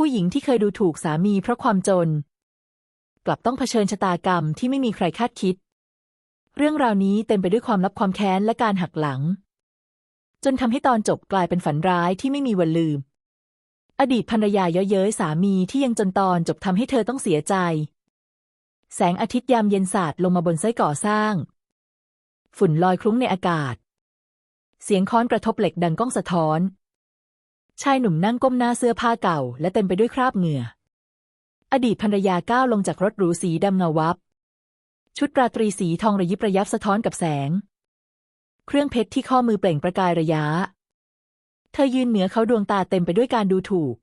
ผู้หญิงที่เคยดูถูกสามีเพราะความจน กลับต้องเผชิญชะตากรรมที่ไม่มีใครคาดคิด เรื่องราวนี้เต็มไปด้วยความลับความแค้นและการหักหลัง จนทำให้ตอนจบกลายเป็นฝันร้ายที่ไม่มีวันลืม อดีตภรรยาเย้ยเย้ยสามีที่ยังจนตอนจบทำให้เธอต้องเสียใจ แสงอาทิตย์ยามเย็นสาดลงมาบนไส้ก่อสร้าง ฝุ่นลอยคลุ้งในอากาศ เสียงค้อนกระทบเหล็กดังก้องสะท้อน ชายหนุ่มนั่งก้มหน้าเสื้อผ้าเก่า และเต็มไปด้วยคราบเหงื่อ อดีตภรรยาก้าวลงจากรถหรูสีดำเงาวับ ชุดราตรีสีทองระยิบระยับสะท้อนกับแสง เครื่องเพชรที่ข้อมือเปล่งประกายระยะ เธอยืนเหนือเขาดวงตาเต็มไปด้วยการดูถูก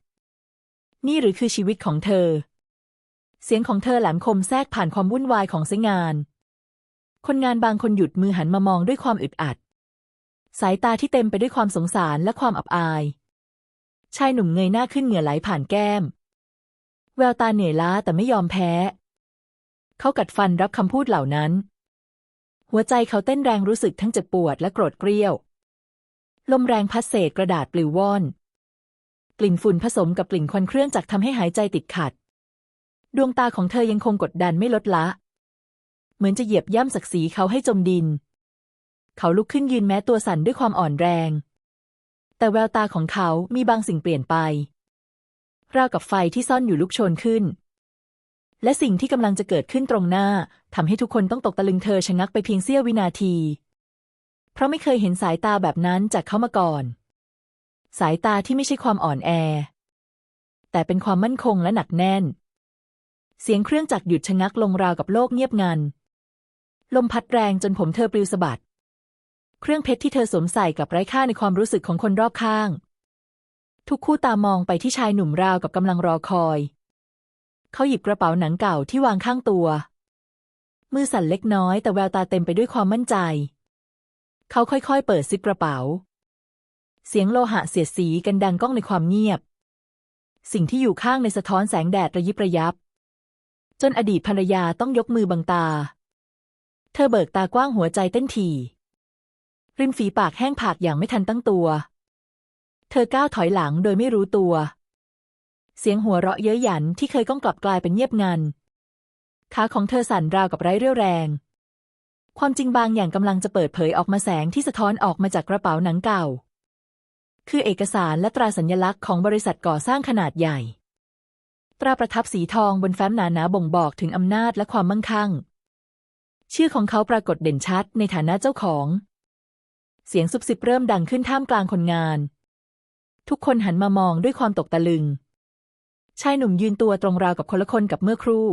นี่หรือคือชีวิตของเธอ เสียงของเธอแหลมคมแทรกผ่านความวุ่นวายของไซงาน คนงานบางคนหยุดมือหันมามองด้วยความอึดอัด สายตาที่เต็มไปด้วยความสงสารและความอับอาย ชายหนุ่มเงยหน้าขึ้นเหงื่อไหลผ่านแก้ม แววตาเหนื่อยล้าแต่ไม่ยอมแพ้ เขากัดฟันรับคำพูดเหล่านั้น หัวใจเขาเต้นแรงรู้สึกทั้งเจ็บปวดและโกรธเกรี้ยว ลมแรงพัดเศษกระดาษปลิวว่อน กลิ่นฝุ่นผสมกับกลิ่นควันเครื่องจักรทำให้หายใจติดขัด ดวงตาของเธอยังคงกดดันไม่ลดละ เหมือนจะเหยียบย่ำศักดิ์ศรีเขาให้จมดิน เขาลุกขึ้นยืนแม้ตัวสั่นด้วยความอ่อนแรง แต่แววตาของเขามีบางสิ่งเปลี่ยนไป ราวกับไฟที่ซ่อนอยู่ลุกโชนขึ้น และสิ่งที่กำลังจะเกิดขึ้นตรงหน้าทำให้ทุกคนต้องตกตะลึงเธอชะงักไปเพียงเสี้ยววินาที เพราะไม่เคยเห็นสายตาแบบนั้นจากเขามาก่อน สายตาที่ไม่ใช่ความอ่อนแอ แต่เป็นความมั่นคงและหนักแน่น เสียงเครื่องจักรหยุดชะงักลงราวกับโลกเงียบงัน ลมพัดแรงจนผมเธอปลิวสะบัด เครื่องเพชรที่เธอสวมใส่กับไร้ค่าในความรู้สึกของคนรอบข้าง ทุกคู่ตามองไปที่ชายหนุ่มราวกับกำลังรอคอย เขาหยิบกระเป๋าหนังเก่าที่วางข้างตัว มือสั่นเล็กน้อยแต่แววตาเต็มไปด้วยความมั่นใจ เขาค่อยๆ เปิดซิปกระเป๋า เสียงโลหะเสียดสีกันดังก้องในความเงียบ สิ่งที่อยู่ข้างในสะท้อนแสงแดดระยิบระยับ จนอดีตภรรยาต้องยกมือบังตา เธอเบิกตากว้างหัวใจเต้นถี่ ริมฝีปากแห้งผากอย่างไม่ทันตั้งตัว เธอก้าวถอยหลังโดยไม่รู้ตัว เสียงหัวเราะเย้ยหยันที่เคยก้องกลับกลายเป็นเงียบงัน ขาของเธอสั่นราวกับไร้เรี่ยวแรง ความจริงบางอย่างกำลังจะเปิดเผยออกมาแสงที่สะท้อนออกมาจากกระเป๋าหนังเก่า คือเอกสารและตราสัญลักษณ์ของบริษัทก่อสร้างขนาดใหญ่ ตราประทับสีทองบนแฟ้มหนาๆบ่งบอกถึงอำนาจและความมั่งคั่ง ชื่อของเขาปรากฏเด่นชัดในฐานะเจ้าของ เสียงซุบซิบเริ่มดังขึ้นท่ามกลางคนงาน ทุกคนหันมามองด้วยความตกตะลึง ชายหนุ่มยืนตัวตรงราวกับคนละคนกับเมื่อครู่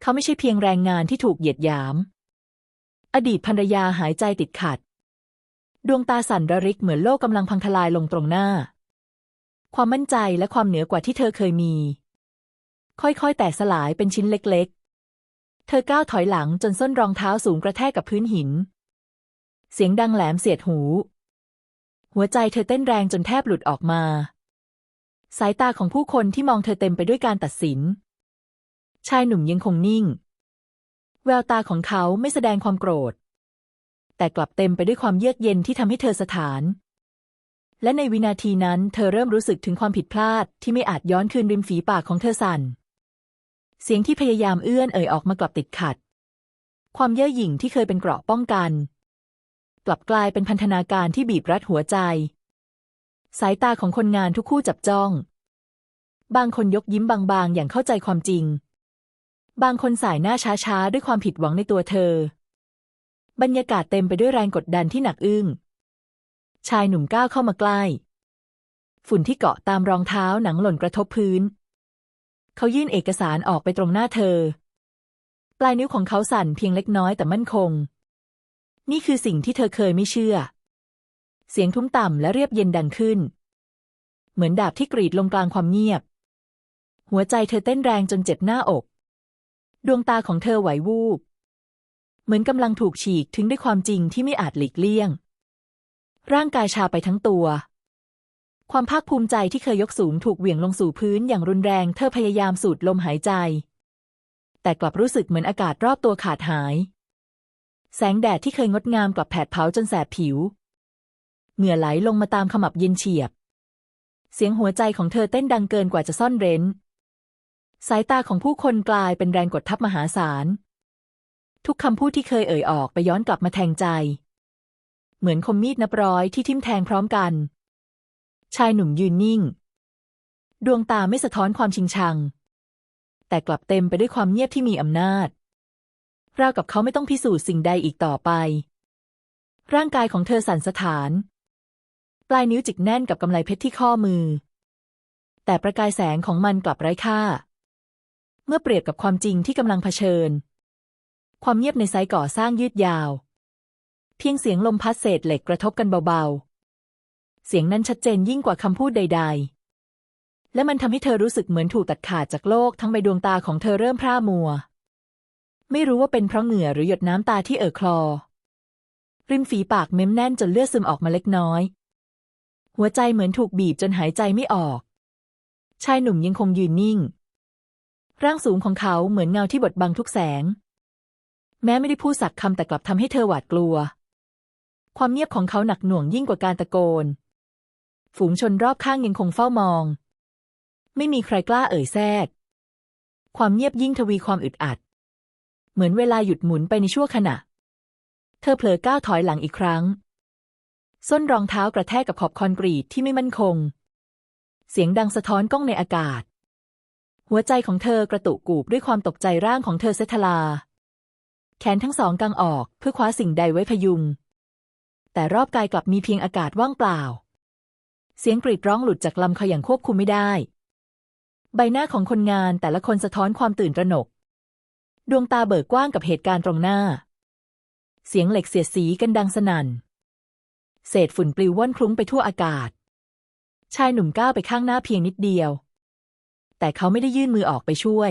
เขาไม่ใช่เพียงแรงงานที่ถูกเหยียดหยาม อดีตภรรยาหายใจติดขัด ดวงตาสั่นระริกเหมือนโลกกำลังพังทลายลงตรงหน้า ความมั่นใจและความเหนือกว่าที่เธอเคยมี ค่อยๆ แตกสลายเป็นชิ้นเล็ก ๆ เธอก้าวถอยหลังจนส้นรองเท้าสูงกระแทกกับพื้นหิน เสียงดังแหลมเสียดหู หัวใจเธอเต้นแรงจนแทบหลุดออกมา สายตาของผู้คนที่มองเธอเต็มไปด้วยการตัดสิน ชายหนุ่มยังคงนิ่ง แววตาของเขาไม่แสดงความโกรธ แต่กลับเต็มไปด้วยความเยือกเย็นที่ทำให้เธอสถาน และในวินาทีนั้นเธอเริ่มรู้สึกถึงความผิดพลาดที่ไม่อาจย้อนคืนริมฝีปากของเธอสั่น เสียงที่พยายามเอื้อนเอ่ยออกมากลับติดขัด ความเย่อหยิ่งที่เคยเป็นเกราะป้องกัน กลับกลายเป็นพันธนาการที่บีบรัดหัวใจ สายตาของคนงานทุกคู่จับจ้อง บางคนยกยิ้มบางๆ อย่างเข้าใจความจริง บางคนสายหน้าช้าๆ ด้วยความผิดหวังในตัวเธอ บรรยากาศเต็มไปด้วยแรงกดดันที่หนักอึ้ง ชายหนุ่มก้าวเข้ามาใกล้ ฝุ่นที่เกาะตามรองเท้าหนังหล่นกระทบพื้น เขายื่นเอกสารออกไปตรงหน้าเธอ ปลายนิ้วของเขาสั่นเพียงเล็กน้อยแต่มั่นคง นี่คือสิ่งที่เธอเคยไม่เชื่อ เสียงทุ้มต่ำและเรียบเย็นดังขึ้น เหมือนดาบที่กรีดลงกลางความเงียบ หัวใจเธอเต้นแรงจนเจ็บหน้าอก ดวงตาของเธอไหววูบ เหมือนกำลังถูกฉีกถึงด้วยความจริงที่ไม่อาจหลีกเลี่ยง ร่างกายชาไปทั้งตัว ความภาคภูมิใจที่เคยยกสูงถูกเหวี่ยงลงสู่พื้นอย่างรุนแรง เธอพยายามสูดลมหายใจ แต่กลับรู้สึกเหมือนอากาศรอบตัวขาดหาย แสงแดดที่เคยงดงามกลับแผดเผาจนแสบผิว เหงื่อไหลลงมาตามขมับเย็นเฉียบ เสียงหัวใจของเธอเต้นดังเกินกว่าจะซ่อนเร้น สายตาของผู้คนกลายเป็นแรงกดทับมหาศาล ทุกคำพูดที่เคยเอ่ยออกไปย้อนกลับมาแทงใจ เหมือนคมมีดนับร้อยที่ทิ่มแทงพร้อมกัน ชายหนุ่มยืนนิ่ง ดวงตาไม่สะท้อนความชิงชัง แต่กลับเต็มไปด้วยความเงียบที่มีอำนาจ ราวกับเขาไม่ต้องพิสูจน์สิ่งใดอีกต่อไป ร่างกายของเธอสั่นสะท้าน ปลายนิ้วจิกแน่นกับกำไลเพชรที่ข้อมือ แต่ประกายแสงของมันกลับไร้ค่า เมื่อเปรียบกับความจริงที่กำลังเผชิญ ความเงียบในไซต์ก่อสร้างยืดยาว เพียงเสียงลมพัดเศษเหล็กกระทบกันเบาๆ เสียงนั้นชัดเจนยิ่งกว่าคำพูดใด ๆและมันทำให้เธอรู้สึกเหมือนถูกตัดขาดจากโลกทั้งใบดวงตาของเธอเริ่มพร่ามัว ไม่รู้ว่าเป็นเพราะเหงื่อหรือหยดน้ำตาที่เอ่อคลอ ริมฝีปากเม้มแน่นจนเลือดซึมออกมาเล็กน้อย หัวใจเหมือนถูกบีบจนหายใจไม่ออก ชายหนุ่มยังคงยืนนิ่ง ร่างสูงของเขาเหมือนเงาที่บดบังทุกแสง แม้ไม่ได้พูดสักคำแต่กลับทำให้เธอหวาดกลัว ความเงียบของเขาหนักหน่วงยิ่งกว่าการตะโกน ฝูงชนรอบข้างยังคงเฝ้ามอง ไม่มีใครกล้าเอ่ยแทรกความเงียบยิ่งทวีความอึดอัด เหมือนเวลาหยุดหมุนไปในชั่วขณะ เธอเผลอก้าวถอยหลังอีกครั้ง ส้นรองเท้ากระแทกกับขอบคอนกรีตที่ไม่มั่นคง เสียงดังสะท้อนก้องในอากาศ หัวใจของเธอกระตุกกูบด้วยความตกใจร่างของเธอเซทลา แขนทั้งสองกังออกเพื่อคว้าสิ่งใดไว้พยุง แต่รอบกายกลับมีเพียงอากาศว่างเปล่า เสียงกรีดร้องหลุดจากลำคออย่างควบคุมไม่ได้ ใบหน้าของคนงานแต่ละคนสะท้อนความตื่นตระหนก ดวงตาเบิกกว้างกับเหตุการณ์ตรงหน้า เสียงเหล็กเสียดสีกันดังสนั่น เศษฝุ่นปลิวว่อนคลุ้งไปทั่วอากาศ ชายหนุ่มก้าวไปข้างหน้าเพียงนิดเดียว แต่เขาไม่ได้ยื่นมือออกไปช่วย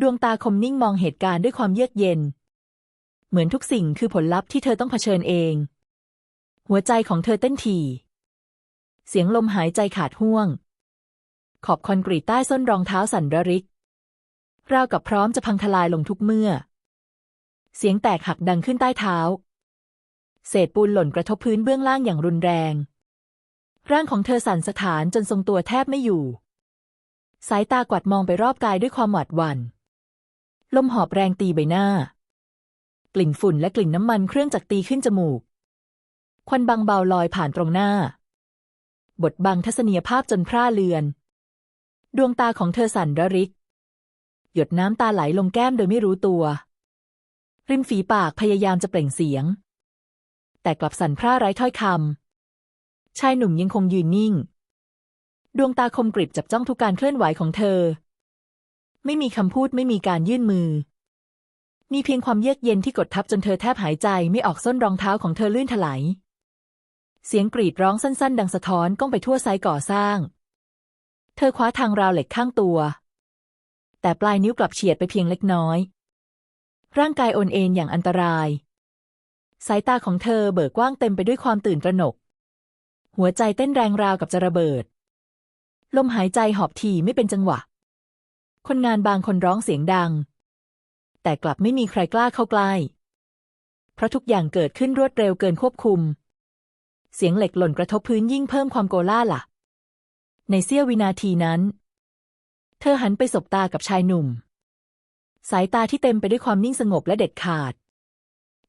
ดวงตาคมนิ่งมองเหตุการณ์ด้วยความเยือกเย็น เหมือนทุกสิ่งคือผลลัพธ์ที่เธอต้องเผชิญเอง หัวใจของเธอเต้นถี่ เสียงลมหายใจขาดห่วง ขอบคอนกรีตใต้ส้นรองเท้าสั่นระริก ราวกับพร้อมจะพังทลายลงทุกเมื่อ เสียงแตกหักดังขึ้นใต้เท้า เศษปูนหล่นกระทบพื้นเบื้องล่างอย่างรุนแรง ร่างของเธอสั่นสะท้านจนทรงตัวแทบไม่อยู่ สายตากวัดมองไปรอบกายด้วยความหวาดหวัน่น ลมหอบแรงตีใบหน้า กลิ่นฝุ่นและกลิ่นน้ำมันเครื่องจักรตีขึ้นจมูก ควันบางเบาลอยผ่านตรงหน้า บทบังทัศนียภาพจนพร่าเลือน ดวงตาของเธอสั่นระริก หยดน้ำตาไหลลงแก้มโดยไม่รู้ตัว ริมฝีปากพยายามจะเปล่งเสียง แต่กลับสั่นพร่าไร้ถ้อยคำชายหนุ่มยังคงยืนนิ่ง ดวงตาคมกริบจับจ้องทุกการเคลื่อนไหวของเธอ ไม่มีคำพูดไม่มีการยื่นมือ มีเพียงความเยือกเย็นที่กดทับจนเธอแทบหายใจไม่ออกส้นรองเท้าของเธอลื่นถลายเสียงกรีดร้องสั้น ๆ ดังสะท้อนก้องไปทั่วไซต์ก่อสร้าง เธอคว้าทางราวเหล็กข้างตัว แต่ปลายนิ้วกลับเฉียดไปเพียงเล็กน้อย ร่างกายโอนเอ็นอย่างอันตราย สายตาของเธอเบิกกว้างเต็มไปด้วยความตื่นตระหนก หัวใจเต้นแรงราวกับจะระเบิด ลมหายใจหอบถี่ไม่เป็นจังหวะ คนงานบางคนร้องเสียงดัง แต่กลับไม่มีใครกล้าเข้าใกล้ เพราะทุกอย่างเกิดขึ้นรวดเร็วเกินควบคุม เสียงเหล็กหล่นกระทบพื้นยิ่งเพิ่มความโกล่าหละในเสี้ยววินาทีนั้น เธอหันไปสบตากับชายหนุ่ม สายตาที่เต็มไปด้วยความนิ่งสงบและเด็ดขาด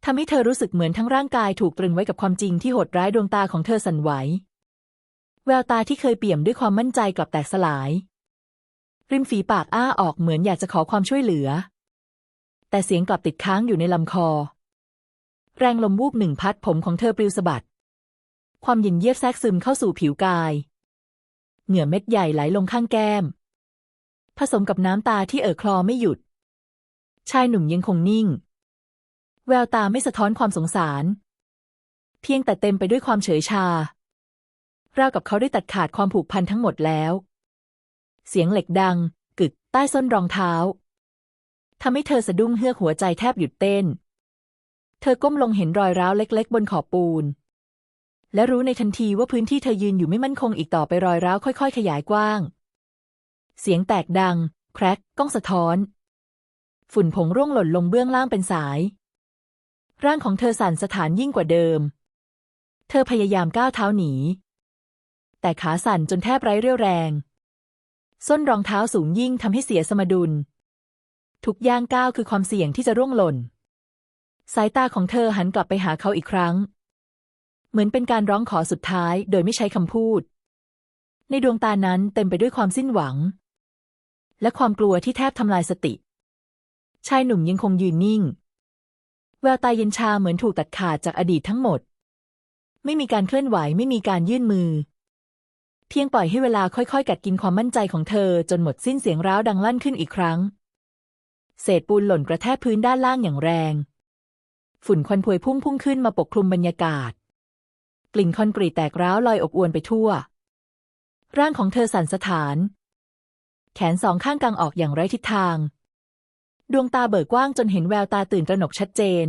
ทำให้เธอรู้สึกเหมือนทั้งร่างกายถูกตรึงไว้กับความจริงที่โหดร้ายดวงตาของเธอสั่นไหว แววตาที่เคยเปี่ยมด้วยความมั่นใจกลับแตกสลาย ริมฝีปากอ้าออกเหมือนอยากจะขอความช่วยเหลือ แต่เสียงกลับติดค้างอยู่ในลำคอ แรงลมวูบหนึ่งพัดผมของเธอปลิวสะบัด ความเย็นเยียบแทรกซึมเข้าสู่ผิวกาย เหงื่อเม็ดใหญ่ไหลลงข้างแก้ม ผสมกับน้ำตาที่เอ่อคลอไม่หยุด ชายหนุ่มยังคงนิ่ง แววตาไม่สะท้อนความสงสาร เพียงแต่เต็มไปด้วยความเฉยชา ราวกับเขาได้ตัดขาดความผูกพันทั้งหมดแล้ว เสียงเหล็กดัง กึกใต้ส้นรองเท้าทำให้เธอสะดุ้งเฮือกหัวใจแทบหยุดเต้น เธอก้มลงเห็นรอยร้าวเล็ก ๆ บนขอบปูน และรู้ในทันทีว่าพื้นที่เธอยืนอยู่ไม่มั่นคงอีกต่อไปรอยร้าวค่อย ๆ ขยายกว้าง เสียงแตกดัง แครกก้องสะท้อน ฝุ่นผงร่วงหล่นลงเบื้องล่างเป็นสาย ร่างของเธอสั่นสะท้านยิ่งกว่าเดิม เธอพยายามก้าวเท้าหนี แต่ขาสั่นจนแทบไร้เรี่ยวแรง ส้นรองเท้าสูงยิ่งทำให้เสียสมดุล ทุกย่างก้าวคือความเสี่ยงที่จะร่วงหล่น สายตาของเธอหันกลับไปหาเขาอีกครั้ง เหมือนเป็นการร้องขอสุดท้ายโดยไม่ใช้คำพูดในดวงตานั้นเต็มไปด้วยความสิ้นหวัง และความกลัวที่แทบทำลายสติ ชายหนุ่มยังคงยืนนิ่ง แววตาเย็นชาเหมือนถูกตัดขาดจากอดีตทั้งหมด ไม่มีการเคลื่อนไหวไม่มีการยื่นมือ เพียงปล่อยให้เวลาค่อยๆ กัดกินความมั่นใจของเธอจนหมดสิ้นเสียงร้าวดังลั่นขึ้นอีกครั้ง เศษปูนหล่นกระแทกพื้นด้านล่างอย่างแรง ฝุ่นควันพวยพุ่งพุ่งขึ้นมาปกคลุมบรรยากาศ กลิ่นคอนกรีตแตกร้าวลอยอบอวนไปทั่วร่างของเธอสั่นสะท้าน แขนสองข้างกางออกอย่างไร้ทิศทาง ดวงตาเบิกกว้างจนเห็นแววตาตื่นตระหนกชัดเจน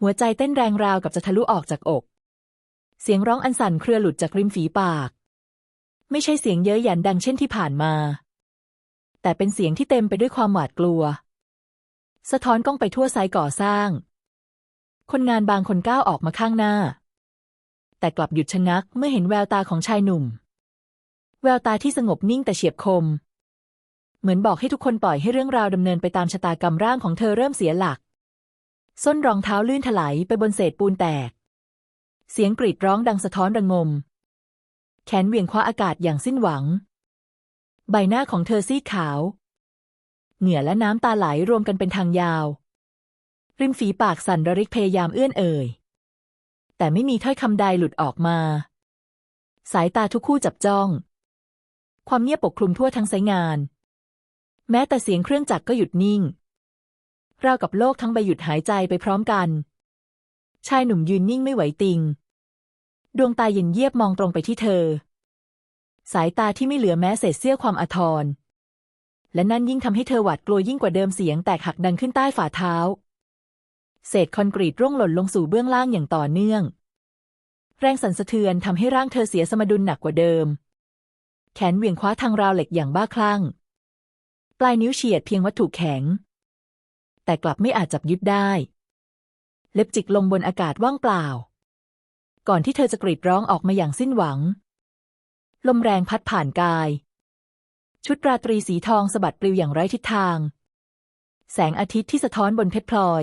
หัวใจเต้นแรงราวกับจะทะลุออกจากอก เสียงร้องอันสั่นเครือหลุดจากริมฝีปาก ไม่ใช่เสียงเย้ยหยันดังเช่นที่ผ่านมา แต่เป็นเสียงที่เต็มไปด้วยความหวาดกลัว สะท้อนกล้องไปทั่วไซต์ก่อสร้าง คนงานบางคนก้าวออกมาข้างหน้า แต่กลับหยุดชะงักเมื่อเห็นแววตาของชายหนุ่ม แววตาที่สงบนิ่งแต่เฉียบคม เหมือนบอกให้ทุกคนปล่อยให้เรื่องราวดำเนินไปตามชะตากรรมร่างของเธอเริ่มเสียหลัก ส้นรองเท้าลื่นถลายไปบนเศษปูนแตก เสียงกรีดร้องดังสะท้อนระงม แขนเหวี่ยงคว้าอากาศอย่างสิ้นหวัง ใบหน้าของเธอซีดขาว เหงื่อและน้ำตาไหลรวมกันเป็นทางยาว ริมฝีปากสั่นระริกพยายามเอื้อนเอ่ย แต่ไม่มีถ้อยคำใดหลุดออกมา สายตาทุกคู่จับจ้อง ความเงียบปกคลุมทั่วทั้งไซงาน แม้แต่เสียงเครื่องจักรก็หยุดนิ่งราวกับโลกทั้งใบหยุดหายใจไปพร้อมกัน ชายหนุ่มยืนนิ่งไม่ไหวติง ดวงตาเย็นเยียบมองตรงไปที่เธอ สายตาที่ไม่เหลือแม้เศษเสี้ยวความอาทร และนั่นยิ่งทำให้เธอหวาดกลัวยิ่งกว่าเดิมเสียงแตกหักดังขึ้นใต้ฝ่าเท้า เศษคอนกรีตร่วงหล่นลงสู่เบื้องล่างอย่างต่อเนื่อง แรงสั่นสะเทือนทำให้ร่างเธอเสียสมดุลหนักกว่าเดิม แขนเหวี่ยงคว้าทางราวเหล็กอย่างบ้าคลั่ง ปลายนิ้วเฉียดเพียงวัตถุแข็ง แต่กลับไม่อาจจับยึดได้ เล็บจิกลงบนอากาศว่างเปล่า ก่อนที่เธอจะกรีดร้องออกมาอย่างสิ้นหวัง ลมแรงพัดผ่านกาย ชุดราตรีสีทองสะบัดปลิวอย่างไร้ทิศทาง แสงอาทิตย์ที่สะท้อนบนเพชรพลอย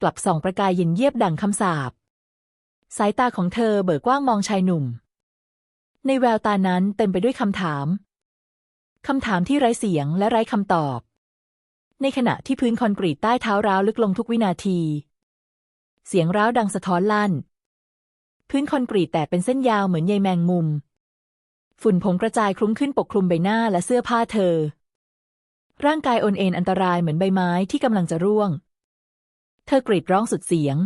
กลับส่องประกายเย็นเยียบดังคำสาปสายตาของเธอเบิกกว้างมองชายหนุ่ม ในแววตานั้นเต็มไปด้วยคำถาม คำถามที่ไร้เสียงและไร้คำตอบ ในขณะที่พื้นคอนกรีตใต้เท้าร้าวลึกลงทุกวินาที เสียงร้าวดังสะท้อนลั่น พื้นคอนกรีตแตกเป็นเส้นยาวเหมือนใยแมงมุม ฝุ่นผงกระจายคลุ้งขึ้นปกคลุมใบหน้าและเสื้อผ้าเธอ ร่างกายโอนเอ็นอันตรายเหมือนใบไม้ที่กำลังจะร่วง เธอกรีดร้องสุดเสียง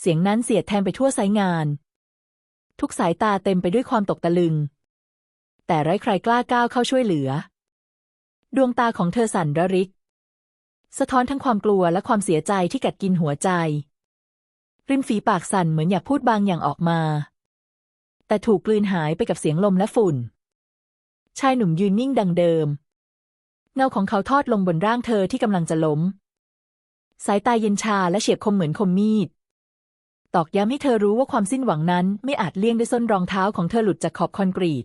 เสียงนั้นเสียดแทงไปทั่วไซต์งาน ทุกสายตาเต็มไปด้วยความตกตะลึง แต่ไร้ใครกล้าก้าวเข้าช่วยเหลือ ดวงตาของเธอสั่นระริก สะท้อนทั้งความกลัวและความเสียใจที่กัดกินหัวใจ ริมฝีปากสั่นเหมือนอยากพูดบางอย่างออกมา แต่ถูกกลืนหายไปกับเสียงลมและฝุ่น ชายหนุ่มยืนนิ่งดังเดิม เงาของเขาทอดลงบนร่างเธอที่กำลังจะล้ม สายตาเย็นชาและเฉียบคมเหมือนคมมีด ตอกย้ำให้เธอรู้ว่าความสิ้นหวังนั้นไม่อาจเลี่ยงได้ส้นรองเท้าของเธอหลุดจากขอบคอนกรีต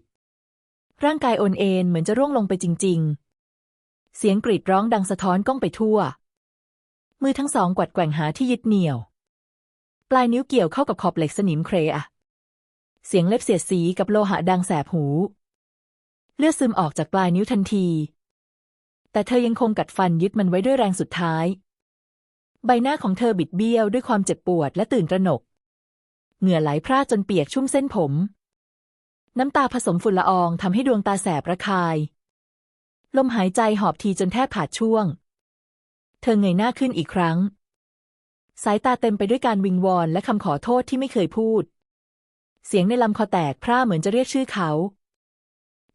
ร่างกายโอนเอ็นเหมือนจะร่วงลงไปจริง ๆ เสียงกรีดร้องดังสะท้อนก้องไปทั่ว มือทั้งสองกวัดแกว่งหาที่ยึดเหนี่ยว ปลายนิ้วเกี่ยวเข้ากับขอบเหล็กสนิมเครอะเสียงเล็บเสียดสีกับโลหะดังแสบหู เลือดซึมออกจากปลายนิ้วทันที แต่เธอยังคงกัดฟันยึดมันไว้ด้วยแรงสุดท้าย ใบหน้าของเธอบิดเบี้ยวด้วยความเจ็บปวดและตื่นตระหนก เหงื่อไหลพร่าจนเปียกชุ่มเส้นผม น้ำตาผสมฝุ่นละอองทำให้ดวงตาแสบระคาย ลมหายใจหอบทีจนแทบขาดช่วง เธอเงยหน้าขึ้นอีกครั้ง สายตาเต็มไปด้วยการวิงวอนและคำขอโทษที่ไม่เคยพูด เสียงในลำคอแตกพร่าเหมือนจะเรียกชื่อเขา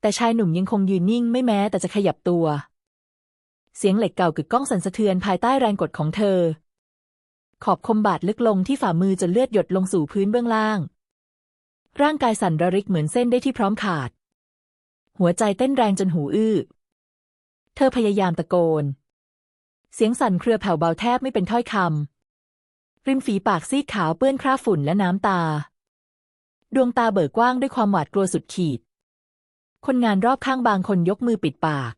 แต่ชายหนุ่มยังคงยืนนิ่งไม่แม้แต่จะขยับตัว เสียงเหล็กเก่ากึกก้องสั่นสะเทือนภายใต้แรงกดของเธอ ขอบคมบาดลึกลงที่ฝ่ามือจนเลือดหยดลงสู่พื้นเบื้องล่าง ร่างกายสั่นระริกเหมือนเส้นได้ที่พร้อมขาด หัวใจเต้นแรงจนหูอื้อ เธอพยายามตะโกน เสียงสั่นเครือแผ่วเบาแทบไม่เป็นถ้อยคำ ริมฝีปากซีดขาวเปื้อนคราบฝุ่นและน้ำตา ดวงตาเบิกกว้างด้วยความหวาดกลัวสุดขีด คนงานรอบข้างบางคนยกมือปิดปาก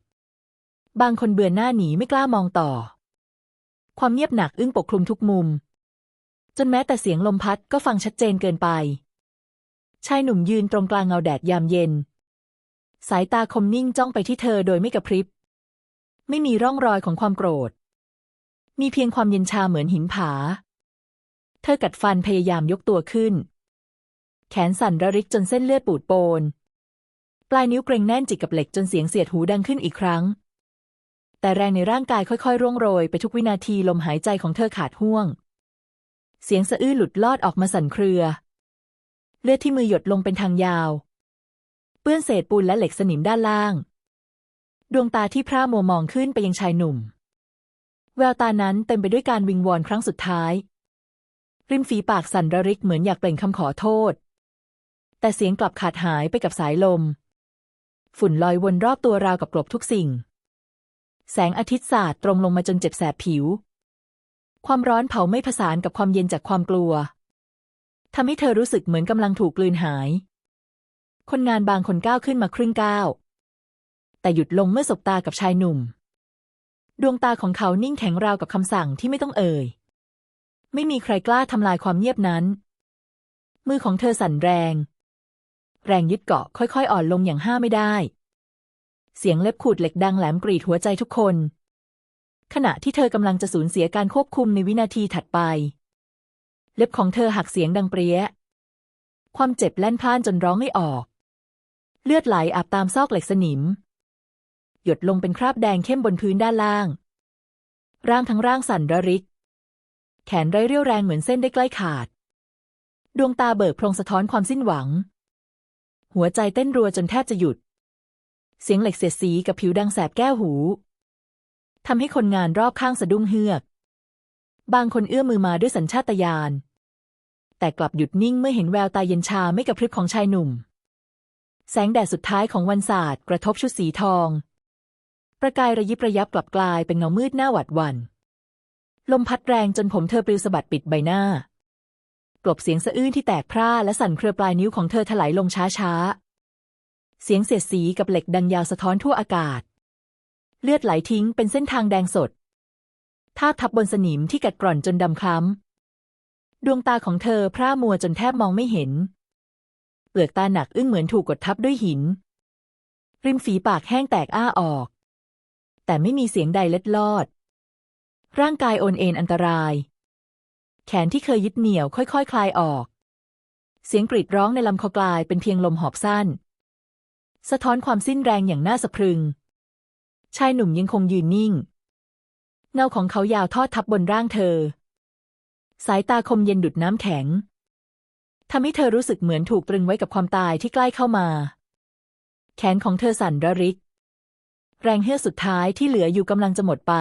บางคนเบือนหน้าหนีไม่กล้ามองต่อ ความเงียบหนักอึ้งปกคลุมทุกมุม จนแม้แต่เสียงลมพัดก็ฟังชัดเจนเกินไป ชายหนุ่มยืนตรงกลางเงาแดดยามเย็น สายตาคมนิ่งจ้องไปที่เธอโดยไม่กระพริบ ไม่มีร่องรอยของความโกรธ มีเพียงความเย็นชาเหมือนหินผา เธอกัดฟันพยายามยกตัวขึ้น แขนสั่นระริกจนเส้นเลือดปูดโปน ปลายนิ้วเกรงแน่นจิกกับเหล็กจนเสียงเสียดหูดังขึ้นอีกครั้ง แต่แรงในร่างกายค่อยๆ ร่วงโรยไปทุกวินาทีลมหายใจของเธอขาดห่วง เสียงสะอื้นหลุดลอดออกมาสั่นเครือ เลือดที่มือหยดลงเป็นทางยาว เปื้อนเศษปูนและเหล็กสนิมด้านล่าง ดวงตาที่พร่ามัวมองขึ้นไปยังชายหนุ่ม แววตานั้นเต็มไปด้วยการวิงวอนครั้งสุดท้าย ริมฝีปากสั่นระริกเหมือนอยากเปล่งคำขอโทษ แต่เสียงกลับขาดหายไปกับสายลม ฝุ่นลอยวนรอบตัวราวกับกลบทุกสิ่ง แสงอาทิตย์สาดตรงลงมาจนเจ็บแสบผิว ความร้อนเผาไม่ผสานกับความเย็นจากความกลัวทำให้เธอรู้สึกเหมือนกำลังถูกกลืนหาย คนงานบางคนก้าวขึ้นมาครึ่งก้าว แต่หยุดลงเมื่อสบตากับชายหนุ่ม ดวงตาของเขานิ่งแข็งราวกับคำสั่งที่ไม่ต้องเอ่ย ไม่มีใครกล้าทำลายความเงียบนั้น มือของเธอสั่นแรง แรงยึดเกาะค่อยๆ อ่อนลงอย่างห้าไม่ได้ เสียงเล็บขูดเหล็กดังแหลมกรีดหัวใจทุกคน ขณะที่เธอกำลังจะสูญเสียการควบคุมในวินาทีถัดไป เล็บของเธอหักเสียงดังเปรี้ย ความเจ็บแล่นพ่านจนร้องไม่ออก เลือดไหลอาบตามซอกเหล็กสนิม หยดลงเป็นคราบแดงเข้มบนพื้นด้านล่าง ร่างทั้งร่างสั่นระริก แขนไร้เรี่ยวแรงเหมือนเส้นได้ใกล้ขาด ดวงตาเบิกโพรงสะท้อนความสิ้นหวัง หัวใจเต้นรัวจนแทบจะหยุด เสียงเหล็กเสียดสีกับผิวดังแสบแก้วหูทำให้คนงานรอบข้างสะดุ้งเฮือก บางคนเอื้อมมือมาด้วยสัญชาตญาณ แต่กลับหยุดนิ่งเมื่อเห็นแววตาเย็นชาไม่กระพริบของชายหนุ่ม แสงแดดสุดท้ายของวันศาสตร์กระทบชุดสีทอง ประกายระยิบระยับกลับกลายเป็นเงามืดหน้าหวาดวัน่นลมพัดแรงจนผมเธอปลิวสะบัดปิดใบหน้ากลบเสียงสะอื้นที่แตกพร่าและสั่นเครือปลายนิ้วของเธอถลายลงช้าๆ เสียงเสียดสีกับเหล็กดังยาวสะท้อนทั่วอากาศ เลือดไหลทิ้งเป็นเส้นทางแดงสดท่าทับบนสนิมที่กัดกร่อนจนดำคล้ำ ดวงตาของเธอพร่ามัวจนแทบมองไม่เห็น เปลือกตาหนักอึ้งเหมือนถูกกดทับด้วยหิน ริมฝีปากแห้งแตกอ้าออก แต่ไม่มีเสียงใดเล็ดลอด ร่างกายโอนเอ็นอันตราย แขนที่เคยยึดเหนี่ยวค่อยๆคคลายออก เสียงกรีดร้องในลำคอกลายเป็นเพียงลมหอบสั้น สะท้อนความสิ้นแรงอย่างน่าสะพรึง ชายหนุ่มยังคงยืนนิ่ง เงาของเขายาวทอดทับบนร่างเธอ สายตาคมเย็นดุดน้ำแข็งทำให้เธอรู้สึกเหมือนถูกตรึงไว้กับความตายที่ใกล้เข้ามา แขนของเธอสั่นระริก แรงเฮือกสุดท้ายที่เหลืออยู่กำลังจะหมดไป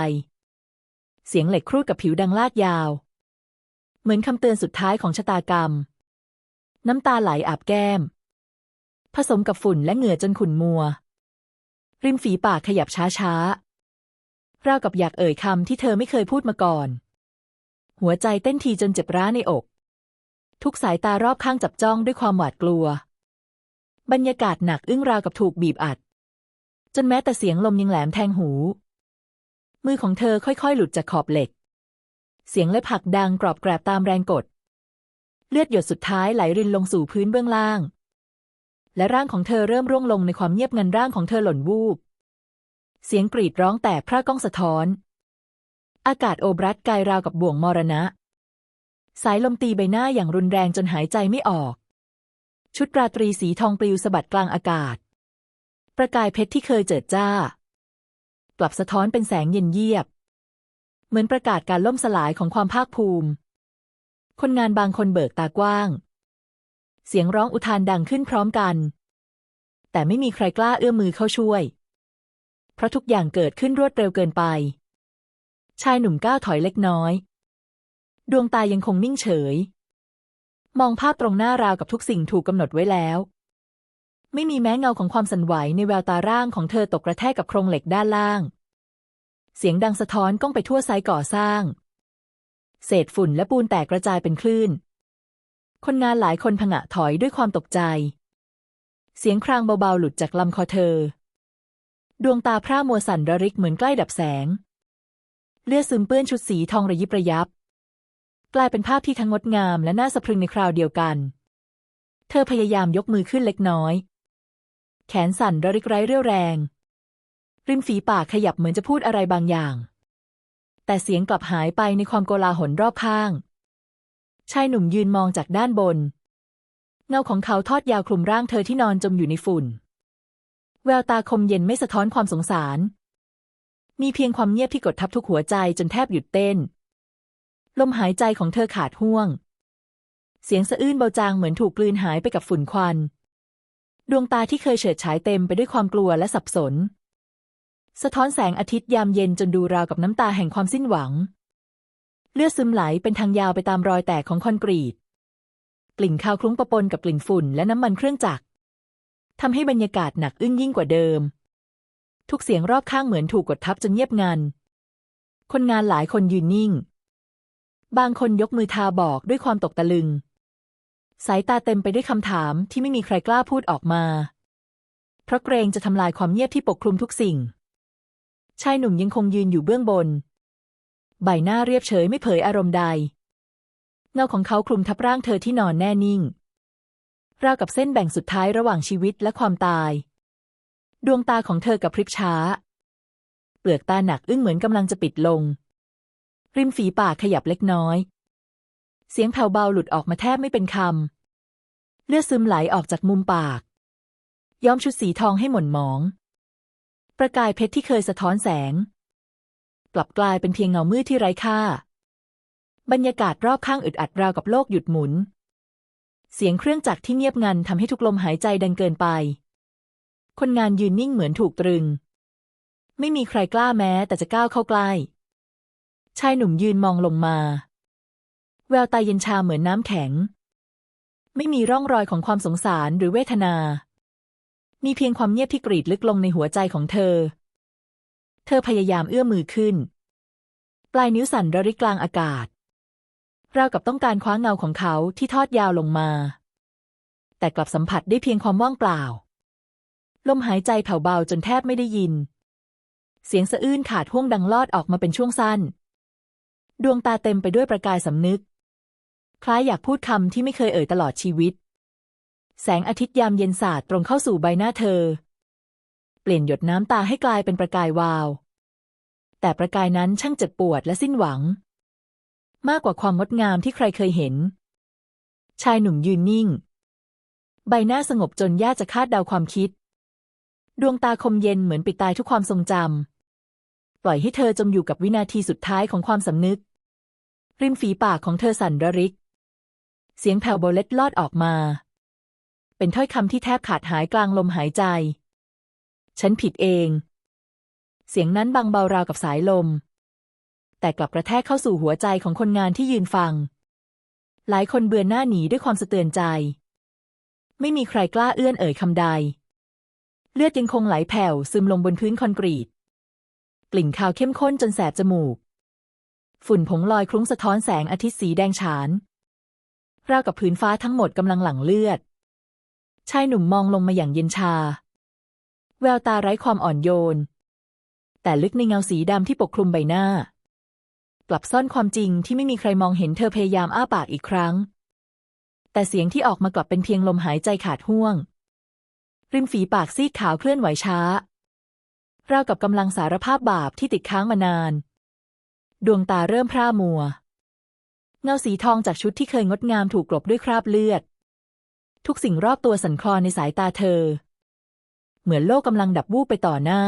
เสียงเหล็กครูดกับผิวดังลาดยาว เหมือนคำเตือนสุดท้ายของชะตากรรม น้ำตาไหลอาบแก้ม ผสมกับฝุ่นและเหงื่อจนขุ่นมัว ริมฝีปากขยับช้าๆราวกับอยากเอ่ยคำที่เธอไม่เคยพูดมาก่อน หัวใจเต้นทีจนเจ็บร้าในอก ทุกสายตารอบข้างจับจ้องด้วยความหวาดกลัว บรรยากาศหนักอึ้งราวกับถูกบีบอัด จนแม้แต่เสียงลมยังแหลมแทงหู มือของเธอค่อยๆ หลุดจากขอบเหล็ก เสียงเล็บหักดังกรอบแกรบตามแรงกด เลือดหยดสุดท้ายไหลรินลงสู่พื้นเบื้องล่าง และร่างของเธอเริ่มร่วงลงในความเงียบงันร่างของเธอหล่นวูบ เสียงกรีดร้องแตกพร่าก้องสะท้อน อากาศโอบรัดกายราวกับบ่วงมรณะ สายลมตีใบหน้าอย่างรุนแรงจนหายใจไม่ออก ชุดราตรีสีทองปลิวสะบัดกลางอากาศ ประกายเพชรที่เคยเจิดจ้า กลับสะท้อนเป็นแสงเย็นเยียบ เหมือนประกาศการล่มสลายของความภาคภูมิ คนงานบางคนเบิกตากว้าง เสียงร้องอุทานดังขึ้นพร้อมกัน แต่ไม่มีใครกล้าเอื้อมมือเข้าช่วย เพราะทุกอย่างเกิดขึ้นรวดเร็วเกินไป ชายหนุ่มก้าวถอยเล็กน้อย ดวงตายังคงนิ่งเฉย มองภาพตรงหน้าราวกับทุกสิ่งถูกกำหนดไว้แล้ว ไม่มีแม้เงาของความสั่นไหวในแววตาร่างของเธอตกกระแทกกับโครงเหล็กด้านล่าง เสียงดังสะท้อนก้องไปทั่วไซต์ก่อสร้าง เศษฝุ่นและปูนแตกกระจายเป็นคลื่น คนงานหลายคนผงะถอยด้วยความตกใจ เสียงครางเบาๆหลุดจากลำคอเธอ ดวงตาพร่ามัวสั่นระริกเหมือนใกล้ดับแสง เลือดซึมเปื้อนชุดสีทองระยิบระยับ กลายเป็นภาพที่ทั้งงดงามและน่าสะพรึงในคราวเดียวกัน เธอพยายามยกมือขึ้นเล็กน้อย แขนสั่นระริกไร้เรี่ยวแรง ริมฝีปากขยับเหมือนจะพูดอะไรบางอย่าง แต่เสียงกลับหายไปในความโกลาหลรอบข้าง ชายหนุ่มยืนมองจากด้านบน เงาของเขาทอดยาวคลุมร่างเธอที่นอนจมอยู่ในฝุ่น แววตาคมเย็นไม่สะท้อนความสงสาร มีเพียงความเงียบที่กดทับทุกหัวใจจนแทบหยุดเต้น ลมหายใจของเธอขาดห่วง เสียงสะอื้นเบาจางเหมือนถูกกลืนหายไปกับฝุ่นควัน ดวงตาที่เคยเฉิดฉายเต็มไปด้วยความกลัวและสับสน สะท้อนแสงอาทิตย์ยามเย็นจนดูราวกับน้ำตาแห่งความสิ้นหวัง เลือดซึมไหลเป็นทางยาวไปตามรอยแตกของคอนกรีต กลิ่นคาวคลุ้งปะปนกับกลิ่นฝุ่นและน้ำมันเครื่องจักรทำให้บรรยากาศหนักอึ้งยิ่งกว่าเดิม ทุกเสียงรอบข้างเหมือนถูกกดทับจนเงียบงัน คนงานหลายคนยืนนิ่ง บางคนยกมือทาบอกด้วยความตกตะลึง สายตาเต็มไปด้วยคำถามที่ไม่มีใครกล้าพูดออกมา เพราะเกรงจะทำลายความเงียบที่ปกคลุมทุกสิ่ง ชายหนุ่มยังคงยืนอยู่เบื้องบน ใบหน้าเรียบเฉยไม่เผยอารมณ์ใด เงาของเขาคลุมทับร่างเธอที่นอนแน่นิ่ง ราวกับเส้นแบ่งสุดท้ายระหว่างชีวิตและความตาย ดวงตาของเธอกับพริบช้า เปลือกตาหนักอึ้งเหมือนกำลังจะปิดลง ริมฝีปากขยับเล็กน้อย เสียงแผ่วเบาหลุดออกมาแทบไม่เป็นคำ เลือดซึมไหลออกจากมุมปาก ย้อมชุดสีทองให้หม่นหมอง ประกายเพชรที่เคยสะท้อนแสง กลับกลายเป็นเพียงเงามืดที่ไร้ค่า บรรยากาศรอบข้างอึดอัดราวกับโลกหยุดหมุน เสียงเครื่องจักรที่เงียบงันทำให้ทุกลมหายใจดังเกินไป คนงานยืนนิ่งเหมือนถูกตรึง ไม่มีใครกล้าแม้แต่จะก้าวเข้าใกล้ ชายหนุ่มยืนมองลงมา แววตาเย็นชาเหมือนน้ำแข็ง ไม่มีร่องรอยของความสงสารหรือเวทนา มีเพียงความเงียบที่กรีดลึกลงในหัวใจของเธอ เธอพยายามเอื้อมมือขึ้น ปลายนิ้วสั่นระริกกลางอากาศราวกับต้องการคว้าเงาของเขาที่ทอดยาวลงมา แต่กลับสัมผัสได้เพียงความว่างเปล่า ลมหายใจแผ่วเบาจนแทบไม่ได้ยิน เสียงสะอื้นขาดห่วงดังลอดออกมาเป็นช่วงสั้น ดวงตาเต็มไปด้วยประกายสำนึก คล้ายอยากพูดคำที่ไม่เคยเอ่ยตลอดชีวิต แสงอาทิตย์ยามเย็นสาดตรงเข้าสู่ใบหน้าเธอ เปลี่ยนหยดน้ำตาให้กลายเป็นประกายวาว แต่ประกายนั้นช่างเจ็บปวดและสิ้นหวัง มากกว่าความงดงามที่ใครเคยเห็น ชายหนุ่มยืนนิ่ง ใบหน้าสงบจนยากจะคาดเดาความคิด ดวงตาคมเย็นเหมือนปิดตายทุกความทรงจำปล่อยให้เธอจมอยู่กับวินาทีสุดท้ายของความสำนึก ริมฝีปากของเธอสั่นระริก เสียงแผ่วเบาเล็ดลอดออกมา เป็นถ้อยคำที่แทบขาดหายกลางลมหายใจ ฉันผิดเอง เสียงนั้นบางเบาราวกับสายลม แต่กลับกระแทกเข้าสู่หัวใจของคนงานที่ยืนฟัง หลายคนเบือนหน้าหนีด้วยความสะเตือนใจ ไม่มีใครกล้าเอื้อนเอ่ยคำใด เลือดยังคงไหลแผ่วซึมลงบนพื้นคอนกรีต กลิ่นคาวเข้มข้นจนแสบจมูก ฝุ่นผงลอยคลุ้งสะท้อนแสงอาทิตย์สีแดงฉานราวกับผืนฟ้าทั้งหมดกำลังหลั่งเลือด ชายหนุ่มมองลงมาอย่างเย็นชา แววตาไร้ความอ่อนโยน แต่ลึกในเงาสีดำที่ปกคลุมใบหน้า กลับซ่อนความจริงที่ไม่มีใครมองเห็นเธอพยายามอ้าปากอีกครั้ง แต่เสียงที่ออกมากลับเป็นเพียงลมหายใจขาดห่วง ริมฝีปากซีดขาวเคลื่อนไหวช้า ราวกับกำลังสารภาพบาปที่ติดค้างมานาน ดวงตาเริ่มพร่ามัว เงาสีทองจากชุดที่เคยงดงามถูกกลบด้วยคราบเลือด ทุกสิ่งรอบตัวสั่นคลอนในสายตาเธอ เหมือนโลกกำลังดับวูบไปต่อหน้า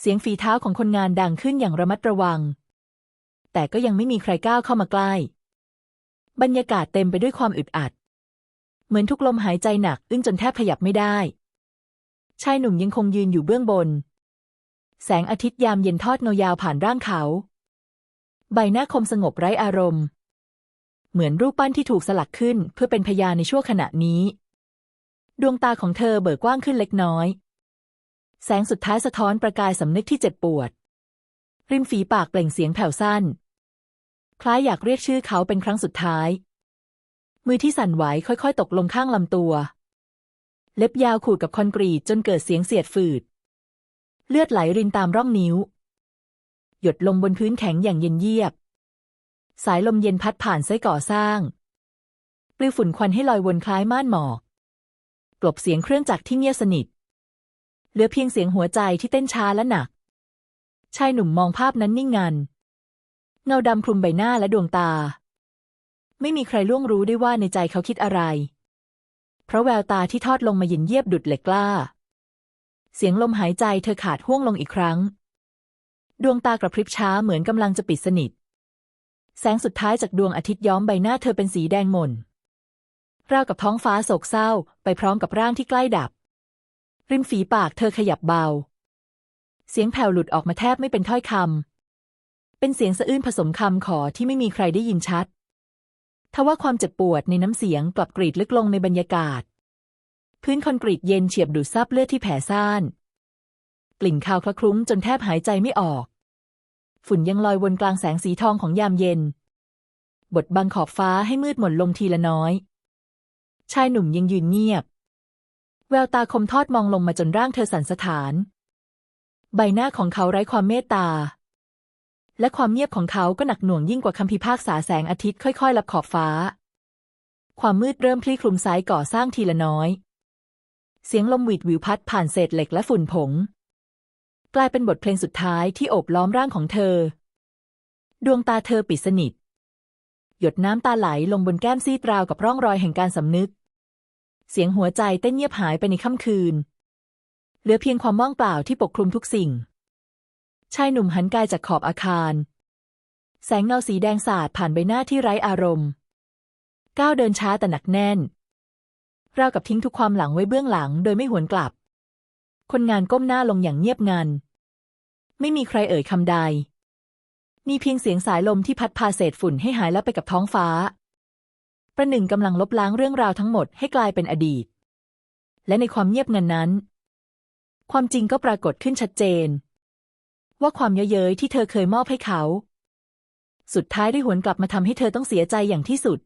เสียงฝีเท้าของคนงานดังขึ้นอย่างระมัดระวัง แต่ก็ยังไม่มีใครก้าวเข้ามาใกล้ บรรยากาศเต็มไปด้วยความอึดอัด เหมือนทุกลมหายใจหนัก อึ้งจนแทบขยับไม่ได้ ชายหนุ่มยังคงยืนอยู่เบื้องบน แสงอาทิตย์ยามเย็นทอดเงายาวผ่านร่างเขา ใบหน้าคมสงบไร้อารมณ์ เหมือนรูปปั้นที่ถูกสลักขึ้นเพื่อเป็นพยานในชั่วขณะนี้ ดวงตาของเธอเบิกกว้างขึ้นเล็กน้อย แสงสุดท้ายสะท้อนประกายสำนึกที่เจ็บปวด ริมฝีปากเปล่งเสียงแผ่วสั้น คล้ายอยากเรียกชื่อเขาเป็นครั้งสุดท้าย มือที่สั่นไหวค่อยๆ ตกลงข้างลำตัว เล็บยาวขูดกับคอนกรีตจนเกิดเสียงเสียดฝืด เลือดไหลรินตามร่องนิ้ว หยดลงบนพื้นแข็งอย่างเย็นเยียบ สายลมเย็นพัดผ่านไส้ก่อสร้างปลิวฝุ่นควันให้ลอยวนคล้ายม่านหมอก กลบเสียงเครื่องจักรที่เงียบสนิท เหลือเพียงเสียงหัวใจที่เต้นช้าและหนัก ชายหนุ่มมองภาพนั้นนิ่งงัน เงาดำคลุมใบหน้าและดวงตา ไม่มีใครล่วงรู้ได้ว่าในใจเขาคิดอะไร เพราะแววตาที่ทอดลงมาเย็นเยียบดุดเหล็กกล้า เสียงลมหายใจเธอขาดห่วงลงอีกครั้ง ดวงตากระพริบช้าเหมือนกำลังจะปิดสนิท แสงสุดท้ายจากดวงอาทิตย์ย้อมใบหน้าเธอเป็นสีแดงหม่น ราวกับท้องฟ้าโศกเศร้า ไปพร้อมกับร่างที่ใกล้ดับ ริมฝีปากเธอขยับเบา เสียงแผ่วหลุดออกมาแทบไม่เป็นถ้อยคำ เป็นเสียงสะอื้นผสมคำขอที่ไม่มีใครได้ยินชัด ทว่าความเจ็บปวดในน้ำเสียงกลับกรีดลึกลงในบรรยากาศ พื้นคอนกรีตเย็นเฉียบดูดซับเลือดที่แผ่ซ่าน กลิ่นคาวคละคลุ้งจนแทบหายใจไม่ออก ฝุ่นยังลอยวนกลางแสงสีทองของยามเย็นบดบังขอบฟ้าให้มืดหม่นลงทีละน้อย ชายหนุ่มยังยืนเงียบ แววตาคมทอดมองลงมาจนร่างเธอสั่นสะท้าน ใบหน้าของเขาไร้ความเมตตา และความเงียบของเขาก็หนักหน่วงยิ่งกว่าคำพิพากษาแสงอาทิตย์ค่อยๆลับขอบฟ้า ความมืดเริ่มคลี่คลุมสายก่อสร้างทีละน้อย เสียงลมหวีดวิวพัดผ่านเศษเหล็กและฝุ่นผง กลายเป็นบทเพลงสุดท้ายที่โอบล้อมร่างของเธอ ดวงตาเธอปิดสนิทหยดน้ำตาไหลลงบนแก้มซีดราวกับร่องรอยแห่งการสำนึก เสียงหัวใจเต้นเงียบหายไปในค่ำคืน เหลือเพียงความว่างเปล่าที่ปกคลุมทุกสิ่ง ชายหนุ่มหันกายจากขอบอาคาร แสงเงาสีแดงสาดผ่านใบหน้าที่ไร้อารมณ์ ก้าวเดินช้าแต่หนักแน่น ราวกับทิ้งทุกความหลังไว้เบื้องหลังโดยไม่หวนกลับ คนงานก้มหน้าลงอย่างเงียบงัน ไม่มีใครเอ่ยคำใด มีเพียงเสียงสายลมที่พัดพาเศษฝุ่นให้หายลับไปกับท้องฟ้า ประหนึ่งกำลังลบล้างเรื่องราวทั้งหมดให้กลายเป็นอดีต และในความเงียบงันนั้น ความจริงก็ปรากฏขึ้นชัดเจน ว่าความเย้ยเย้ยที่เธอเคยมอบให้เขา สุดท้ายได้หวนกลับมาทำให้เธอต้องเสียใจอย่างที่สุด